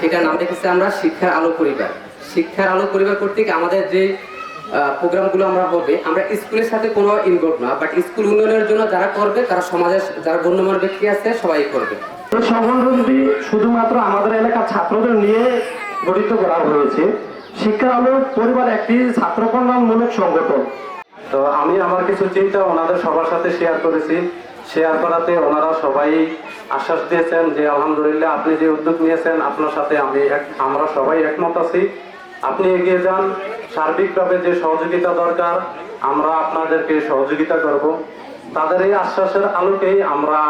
সেটার নাম রেখেছি আমরা শিক্ষার আলো পরিবার। শিক্ষার আলো পরিবার কর্তৃক আমাদের যে প্রোগ্রামগুলো আমরা হবে আমরা স্কুলের সাথে কোনো ইনভলভ না বাট স্কুল উন্নয়নের জন্য যারা করবে তারা সমাজের যারা গণ্যমান ব্যক্তি আছে সবাই করবে। এই সংগঠনটি শুধুমাত্র আমাদের এলাকার ছাত্রদের নিয়ে গঠিত করা হয়েছে। শিক্ষা আলো পরিবার একটি ছাত্র কল্যাণমূলক সংগঠন। তো আমি আমার কিছু চিন্তা ওনাদের সবার সাথে শেয়ার করেছি। শেয়ার করাতে ওনারা সবাই আশ্বাস দিয়েছেন যে, আলহামদুলিল্লাহ, আপনি যে উদ্যোগ নিয়েছেন, আপনার সাথে আমি আমরা সবাই একমত আছি। আপনি এগিয়ে যান। সার্বিকভাবে যে সহযোগিতা দরকার, আমরা আপনাদেরকে সহযোগিতা করব। তাদের এই আশ্বাসের আলোকেই আমরা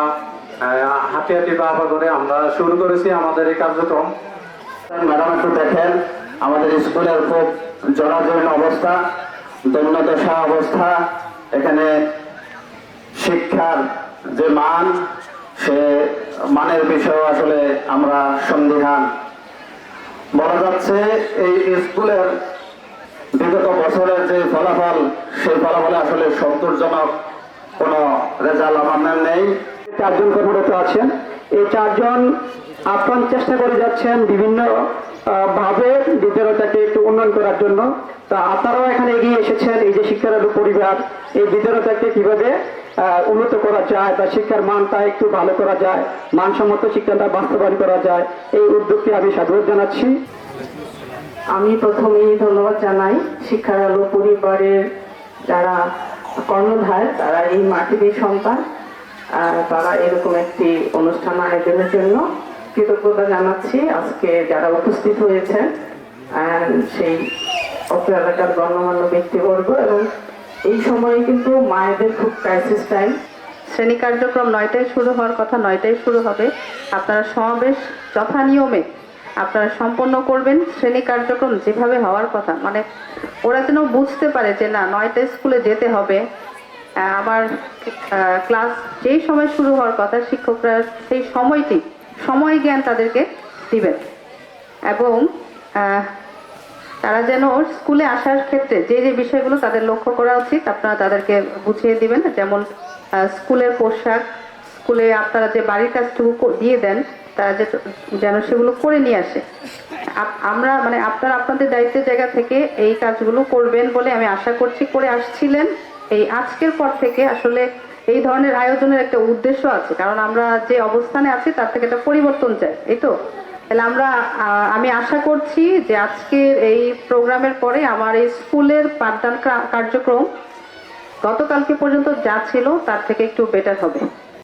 হাঁটি হাঁটি বাবা করে আমরা শুরু করেছি আমাদের এই কার্যক্রম। ম্যাডাম, একটু দেখেন, আমাদের স্কুলের খুব জরাজীর্ণ অবস্থা দৈন্যদশা অবস্থা। এখানে শিক্ষার যে মান সে মানের বিষয়ে আসলে আমরা সন্দিহান। বলা যাচ্ছে এই স্কুলের বিগত বছরের যে ফলাফল, সেই ফলাফলে আসলে সন্তোষজনক কোনো রেজাল্ট আমার নেই। চারজন কর্মরত আছেন। এই চারজন আপ্রাণ চেষ্টা করে যাচ্ছেন বিভিন্ন ভাবে বিদ্যালয়টাকে একটু উন্নয়ন করার জন্য। তা আপনারাও এখানে এগিয়ে এসেছেন, এই যে শিক্ষার পরিবার এই বিদ্যালয়টাকে কীভাবে উন্নত করা যায় বা শিক্ষার মানটা একটু ভালো করা যায়, মানসম্মত শিক্ষাটা বাস্তবায়ন করা যায়, এই উদ্যোগটি আমি স্বাগত জানাচ্ছি। আমি প্রথমেই ধন্যবাদ জানাই শিক্ষার আলো পরিবারের যারা কর্ণধার, তারা এই মাটির সন্তান তারা এরকম একটি অনুষ্ঠান আয়োজনের জন্য কৃতজ্ঞতা জানাচ্ছি। আজকে যারা উপস্থিত হয়েছেন সেই অত্র এলাকার গণ্যমান্য ব্যক্তিবর্গ এবং এই সময়ে কিন্তু মায়েদের খুব ক্রাইসিস টাইম শ্রেণি কার্যক্রম নয়টায় শুরু হওয়ার কথা নয়টায় শুরু হবে। আপনারা সমাবেশ যথা নিয়মে আপনারা সম্পন্ন করবেন। শ্রেণি কার্যক্রম যেভাবে হওয়ার কথা মানে ওরা যেন বুঝতে পারে যে না নয়টা স্কুলে যেতে হবে। আবার ক্লাস যেই সময় শুরু হওয়ার কথা, শিক্ষকরা সেই সময়টি, সময় জ্ঞান তাদেরকে দিবেন। এবং তারা যেন ওর স্কুলে আসার ক্ষেত্রে যে যে বিষয়গুলো তাদের লক্ষ্য করা উচিত, আপনারা তাদেরকে বুঝিয়ে দিবেন। যেমন স্কুলের পোশাক, স্কুলে আপনারা যে বাড়ির কাজটুকু দিয়ে দেন, তারা যে যেন সেগুলো করে নিয়ে আসে। আমরা মানে আপনারা আপনাদের দায়িত্বের জায়গা থেকে এই কাজগুলো করবেন বলে আমি আশা করছি, করে আসছিলেন। এই আজকের পর থেকে আসলে এই ধরনের আয়োজনের একটা উদ্দেশ্য আছে। কারণ আমরা যে অবস্থানে আছি, তার থেকে একটা পরিবর্তন চাই, এই তো? তাহলে আমরা আমি আশা করছি যে আজকের এই প্রোগ্রামের পরে আমার এই স্কুলের পাঠদান কার্যক্রম গতকালকে পর্যন্ত যা ছিল তার থেকে একটু বেটার হবে।